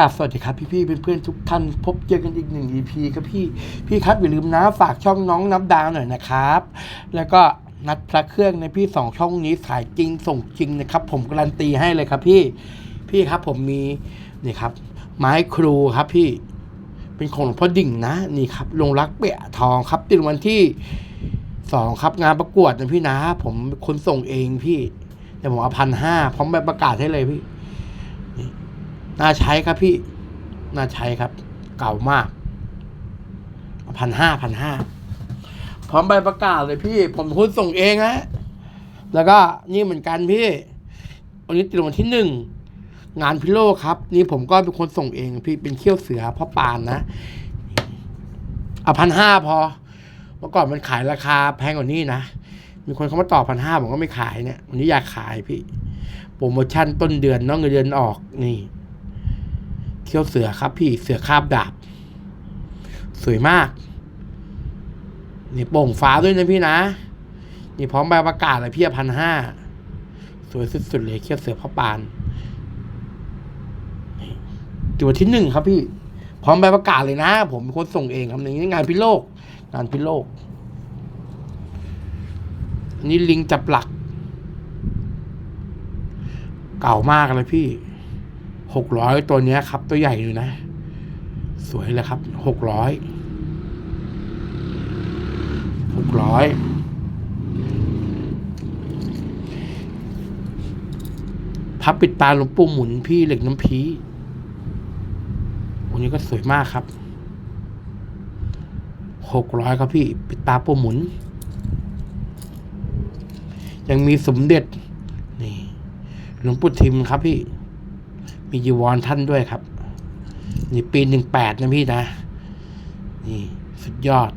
ราบสวัสดีครับพี่ๆเพื่อนๆทุกท่าน พบเจอกันอีกหนึ่ง EP ครับพี่พี่ครับอย่าลืมนะฝากช่องน้องนับดาวหน่อยนะครับ แล้วก็นัดพระเครื่องในพี่สองช่องนี้ขายจริงส่งจริงนะครับ ผมการันตีให้เลยครับพี่พี่ครับผมมีนี่ครับ ไม้ครูครับพี่เป็นของหลวงพ่อดิ่งนะนี่ครับลงรักเปียทองครับติดวันที่สองครับงานประกวดนะพี่นะ ผมคนส่งเองพี่แต่ผมเอาพันห้าพร้อมใบประกาศให้เลยพี่ น่าใช้ครับพี่ น่าใช้ครับ เก่ามากพันห้าพันห้าพร้อมใบประกาศเลยพี่ ผมคุณส่งเองนะแล้วก็นี่เหมือนกันพี่วันนี้ติดรางวันที่หนึ่งงานพิโลครับ นี่ผมก็เป็นคนส่งเองพี่เป็นเขี้ยวเสือพ่อปานนะเอาพันห้าพอ เมื่อก่อนมันขายราคาแพงกว่านี้นะ มีคนเขามาต่อพันห้าผมก็ไม่ขายเนี่ย วันนี้อยากขายพี่ โปรโมชั่นต้นเดือนเน้องเงินเดือนออกนี่ เขี้ยวเสือครับพี่เสือคาบดาบ สวยมาก นี่โป่งฟ้าด้วยนะพี่นะ นี่พร้อมใบประกาศเลยพี่พันห้าสวยสุดๆเลยเขี้ยวเสือพ่อปานตัวที่หนึ่งครับพี่ พร้อมใบประกาศเลยนะ ผมเป็นคนส่งเองครับนี่งานพิโลก งานพิโลกนี่ลิงจับหลัก เก่ามากเลยพี่ หกร้อยตัวเนี้ยครับ ตัวใหญ่อยู่นะ สวยเลยครับหกร้อยหกร้อยพับปิดตาหลวงปู่หมุนพี่เหล็กน้ำพีวันนี้ก็สวยมากครับหกร้อยครับพี่ ปิดตาปู่หมุน ยังมีสมเด็จ นี่ หลวงปู่ทิมครับพี่ มีจีวรท่านด้วยครับ นี่ปีหนึ่งแปดนะพี่นะ นี่สุดยอด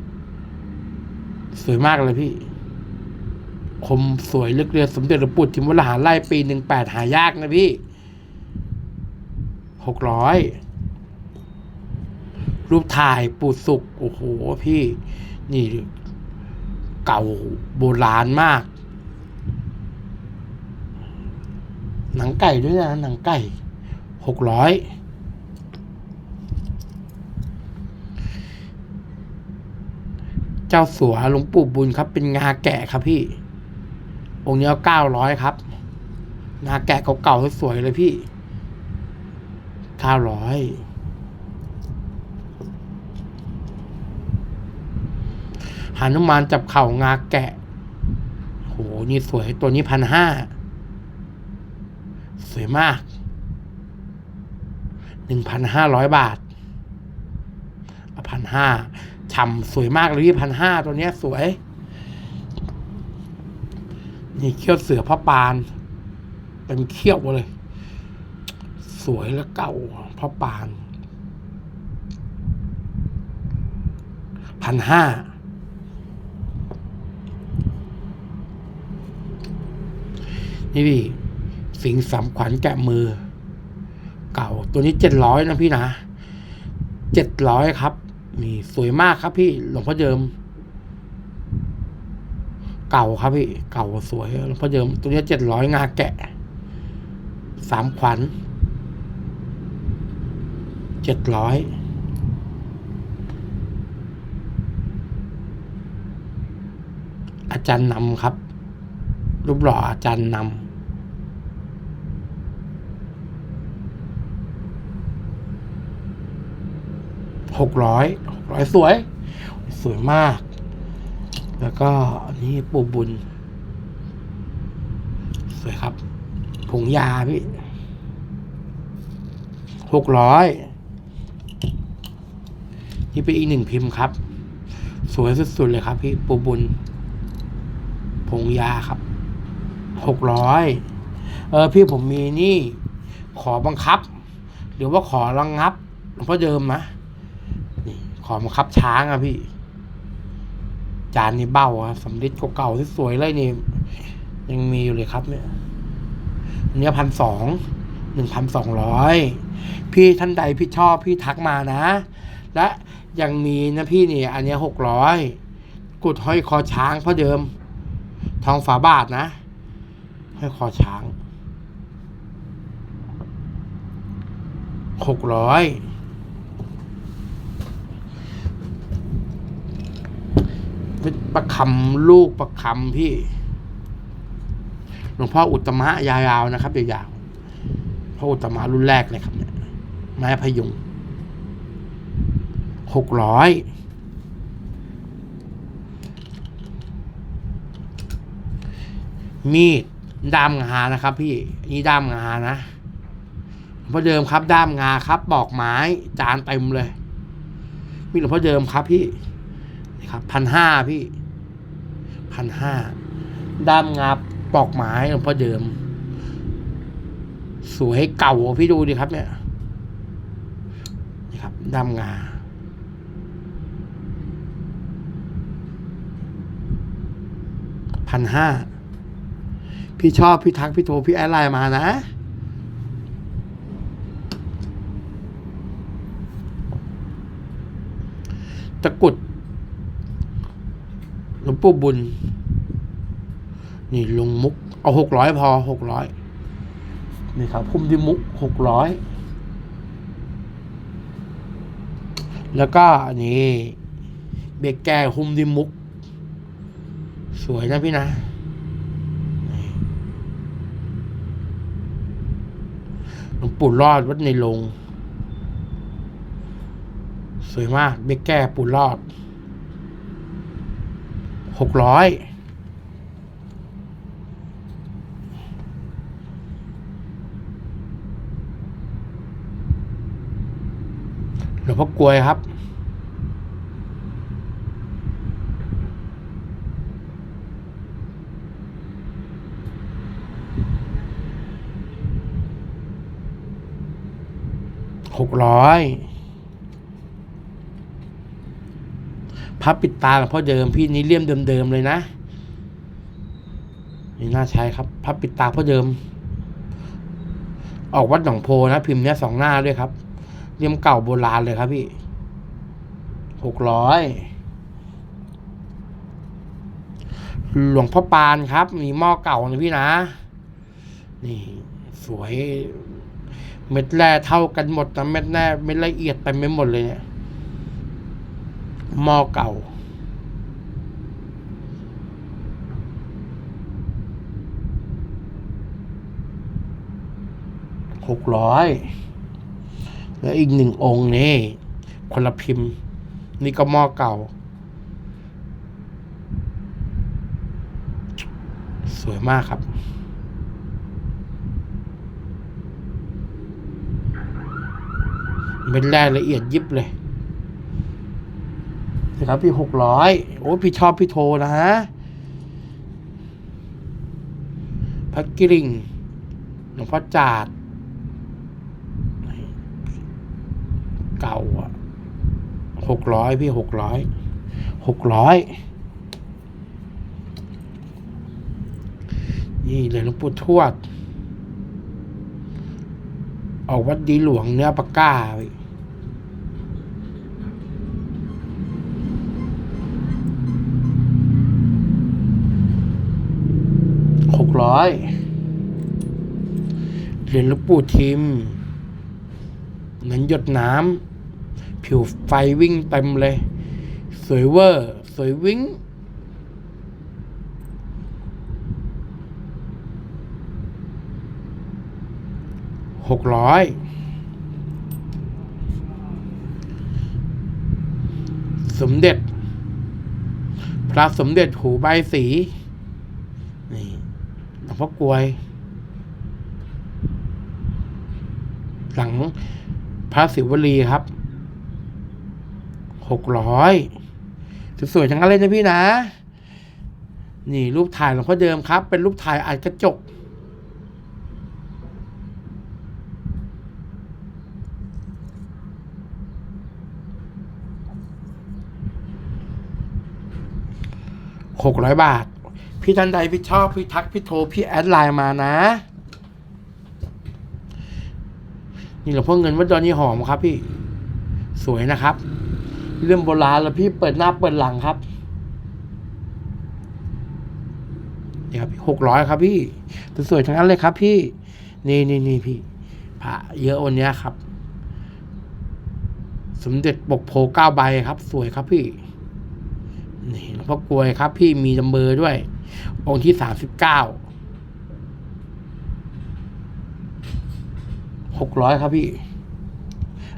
สวยมากเลยพี่ คมสวยเลือกเรือสมเด็จหลวงปู่ทิมวรหาไล่ปีหนึ่งแปดหายากนะพี่หกร้อยรูปถ่ายปูสุกโอ้โหพี่ นี่เก่าโบราณมาก หนังไก่ด้วยนะ หนังไก่ หกร้อยเจ้าสัวหลวงปู่บุญครับ เป็นงาแกะครับพี่ องค์นี้เอาเก้าร้อยครับ งาแกะเก่าๆสวยๆเลยพี่เก้าร้อยหานุมานจับเข่างาแกะ โห นี่สวยตัวนี้พันห้า สวยมาก หนึ่งพันห้าร้อยบาทพันห้าฉ่ำสวยมากเลยพี่พันห้าตัวเนี้ยสวย นี่เขี้ยวเสือพ่อปานเป็นเขี้ยวเลย สวยและเก่าพ่อปานพันห้านี่พี่สิงสำขวัญแกะมือ ตัวนี้เจ็ดร้อยนะพี่นะเจ็ดร้อยครับ นี่สวยมากครับพี่หลวงพ่อเดิม เก่าครับพี่ เก่าสวยหลวงพ่อเดิม ตัวนี้เจ็ดร้อยงาแกะสามขวัญเจ็ดร้อยอาจารย์นำครับ รูปหล่ออาจารย์นำ หกร้อยหกร้อยสวย สวยมาก แล้วก็อันนี้ปูบุญ สวยครับ ผงยาพี่หกร้อยนี่เป็นอีกหนึ่งพิมพ์ครับ สวยสุดๆเลยครับ พี่ปูบุญ ผงยาครับหกร้อยเออพี่ผมมีนี่ ขอบังคับ หรือว่าขอระงงับหลวงพ่อเดิมนะ ขอบังคับช้างอะพี่ จานนี่เบ้าอะสำลิดเก่าๆสวยเลยนี่ ยังมีอยู่เลยครับ เนี่ยอันเนี้พันสองหนึ่งพันสองร้อยพี่ท่านใดพี่ชอบพี่ทักมานะ และยังมีนะพี่นี่ อันนี้หกร้อยกุดห้อยคอช้างเพราะเดิม ทองฝาบาทนะห้อยคอช้างหกร้อย ประคำลูกประคำพี่ หลวงพ่ออุตมะยาวๆนะครับยาวๆพ่ออุตมะรุ่นแรกเลยครับเนี่ยไม้พยุงหกร้อยมีดด้ามงานะครับ พี่นี่ด้ามงานะหลวงพ่อเดิมครับ ด้ามงาครับปอกไม้จานเต็มเลย มีหลวงพ่อเดิมครับพี่ ครับพันห้าพี่พันห้าด้ามงาปอกไม้หลวงพ่อเดิม สวยเก่าพี่ดูดิครับเนี่ยนี่ครับด้ามงาพันห้าพี่ชอบพี่ทักพี่โทรพี่แอดไลน์มานะตะกุด หลวงปู่บุญ นี่ลงมุก เอาหกร้อยพอหกร้อยนี่ครับพุ่มที่มุกหกร้อยแล้วก็นี่เบรกแก้หุ้มที่มุก สวยนะพี่นะ หลวงปู่รอดวัดในลง สวยมากเบกแก้ปู่รอด หกร้อยหลวงพ่อกลวยครับหกร้อย พับปิดตาหลวงพ่อเดิมพี่นี้เลี่ยมเดิมๆเลยนะนี่น่าใช้ครับ พับปิดตาพ่อเดิม ออกวัดหนองโพนะพิมพ์เนี้ยสองหน้าด้วยครับเลี่ยมเก่าโบราณเลยครับพี่หกร้อยหลวงพ่อปานครับ มีหม้อเก่านะพี่นะ นี่ สวย เม็ดแร่เท่ากันหมดนะเม็ดแร่เม็ดละเอียดไปไม่หมดเลยเนี่ย มอเก่า หกร้อยแล้วอีกหนึ่งองค์นี่ คนละพิมพ์ นี่ก็มอเก่า สวยมากครับเม็ดแรกละเอียดยิบเลย นะครับพี่หกร้อยโอ้พี่ชอบพี่โทนะฮะพักกิริงหลวงพ่อจาดเก่าอะหกร้อยพี่หกร้อยหกร้อยนี่เลยหลวงปู่ทวด ออกวัดดีหลวงเนื้อปากก้าพี่หก ร้อย เหรียญลวงปู่ทิมนั้นหยดน้ำ ผิวไฟวิ่งเต็มเลย สวยเวอร์ สวยวิ่งหกร้อยสมเด็จ พระสมเด็จหูใบสี วงพ่อกลวย หลังพระศิวลีครับหกร้อยสวยๆทั้งนั้นเลยนะพี่นะ นี่รูปถ่ายหลวงพ่อเดิมครับ เป็นรูปถ่ายอัดกระจก หกร้อยบาท พี่ท่านใดพี่ชอบพี่ทักพี่โทรพี่แอดไลน์มานะ นี่หลวงพ่อเงินวัดดอนยี่หอมครับ พี่ สวยนะครับ เรื่องโบราณแล้วพี่เปิดหน้าเปิดหลังครับนี่ครับหกร้อยครับ พี่สวยๆทั้งนั้นเลยครับ พี่ นี่นี่นี่พี่พระเยอะวันนี้ครับ สมเด็จปกโพเก้าใบครับ สวยครับพี่นี่หลวงพ่อกลวยครับ พี่มีจำเบอร์ด้วย องค์ที่สามสิบเก้าหกร้อยครับพี่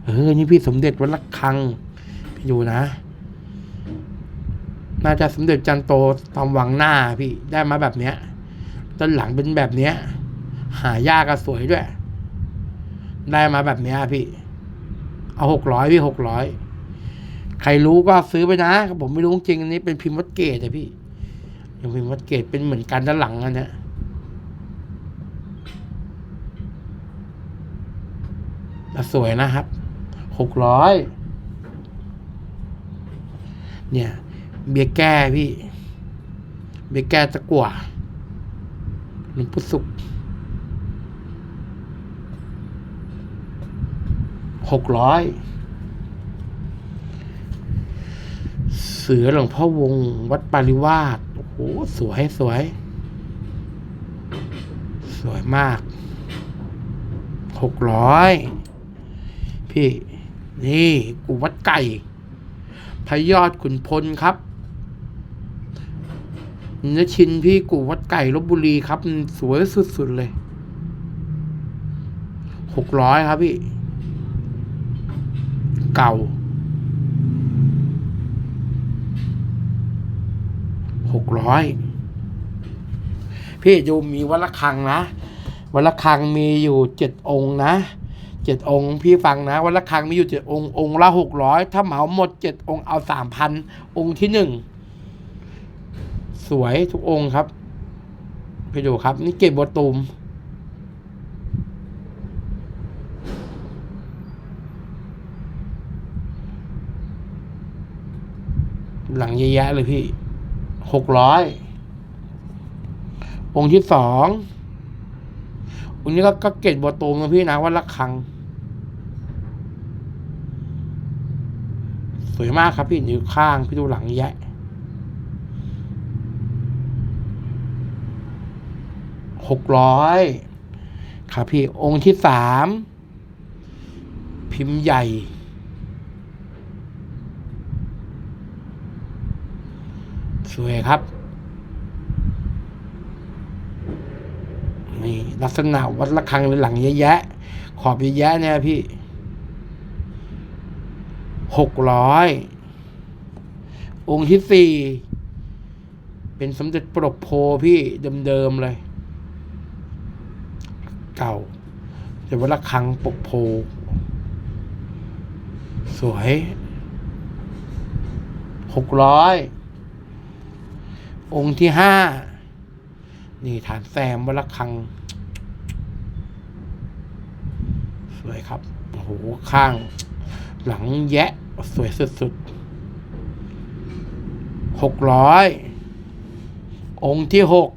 เออ นี่พี่สมเด็จวัดระฆัง พี่ดูนะ น่าจะสมเด็จจันโตตามวังหน้าพี่ได้มาแบบเนี้ยด้านหลังเป็นแบบเนี้ย หายากก็สวยด้วย ได้มาแบบเนี้ยพี่ เอาหกร้อยพี่หกร้อยใครรู้ก็ซื้อไปนะผมไม่รู้จริงอันนี้เป็นพิมพ์วัดเกตอะพี่ ยังพิมพ์วัดเกตเป็นเหมือนกันด้านหลังอันเนี้ยสวยนะครับหกร้อยเนี่ย เบียแก้พี่ เบียแก้ตะกั่วหลวงพุทสุกหกร้อยเสือหลวงพ่อวง วัดปาริวาส โอ้สวยสวย สวยมาก หกร้อย พี่ นี่กูวัดไก่ พยอดขุนพลครับเนื้อชินพี่กูวัดไก่ลบบุรีครับ สวยสุดๆเลยหกร้อยครับพี่ เก่า หก ร้อยพี่ดูมีวัดระฆังนะวัดระฆังมีอยู่เจ็ดองค์นะเจ็ดองค์ พี่ฟังนะวัดระฆังมีอยู่เจ็ดองค์องค์ละหกร้อยถ้าเหมาหมดเจ็ดองค์เอาสามพันองค์ที่หนึ่งสวยทุกองค์ครับไปดูครับ นี่เก็บบัวตูมหลังเยอะแยะเลยพี่ หกร้อยองค์ที่สององค์นี้ก็ก็เกตบัวตูมนะพี่นะวัดระฆัง สวยมากครับพี่อยู่ข้างพี่ดูหลังแยะหกร้อยครับพี่องค์ที่สามพิมพ์ใหญ่ สวยครับนี่ลักษณะวัดระฆังเลยหลังเยอะแยะ ขอบเยอะแยะเนี่ยพี่หกร้อยองค์ที่สี่เป็นสมเด็จปรกโพพี่เดิมๆเลย เก่า แต่วัดระฆังปกโพ สวยหกร้อย องค์ที่ห้านี่ฐานแซมวัดระฆัง สวยครับโอ้โหข้าง หลังแยะ สวยสุดๆหกร้อยองค์ที่หก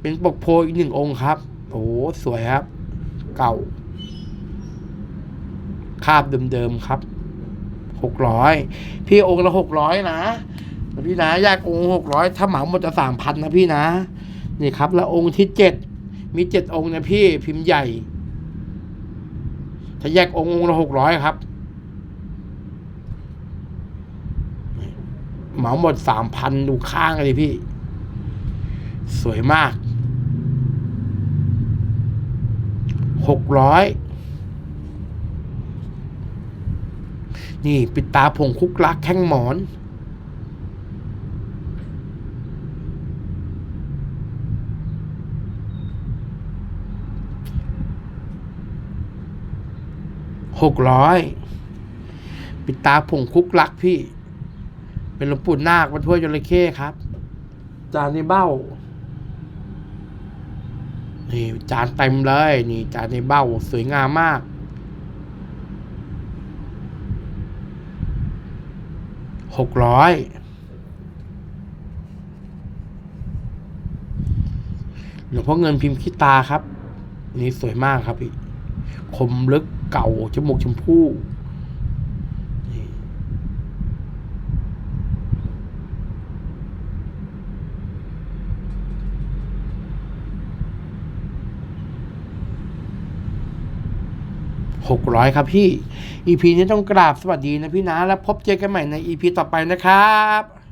เป็นปกโพอีกหนึ่งองค์ครับ โอ้โหสวยครับ เก่า คาบเดิมๆครับหกร้อยพี่องค์ละหกร้อยนะ พี่นะแยกองค์หกร้อยถ้าเหมาหมดจะสามพันนะพี่นะ นี่ครับ แล้วองค์ที่เจ็ดมีเจ็ดองค์นะพี่พิมพ์ใหญ่ ถ้าแยกองค์องค์ละหกร้อยครับเหมาหมดสามพันดูข้างเลยพี่ สวยมากหกร้อยนี่ ปิดตาผงคุกลักแข้งหมอน หกร้อยปิดตาผงคุกลักพี่ เป็นหลวงปู่นาควัดถ้วยจระเข้ครับ จานในเบ้า นี่จานเต็มเลย นี่จานในเบ้าสวยงามมากหกร้อยหลวงพ่อเงินพิมพ์ขี้ตาครับ นี่สวยมากครับพี่ คมลึก เก่าจมูกชมพู่นี่600ครับพี่ EP นี้ต้องกราบสวัสดีนะพี่นะ แล้วพบเจอกันใหม่ใน EP ต่อไปนะครับ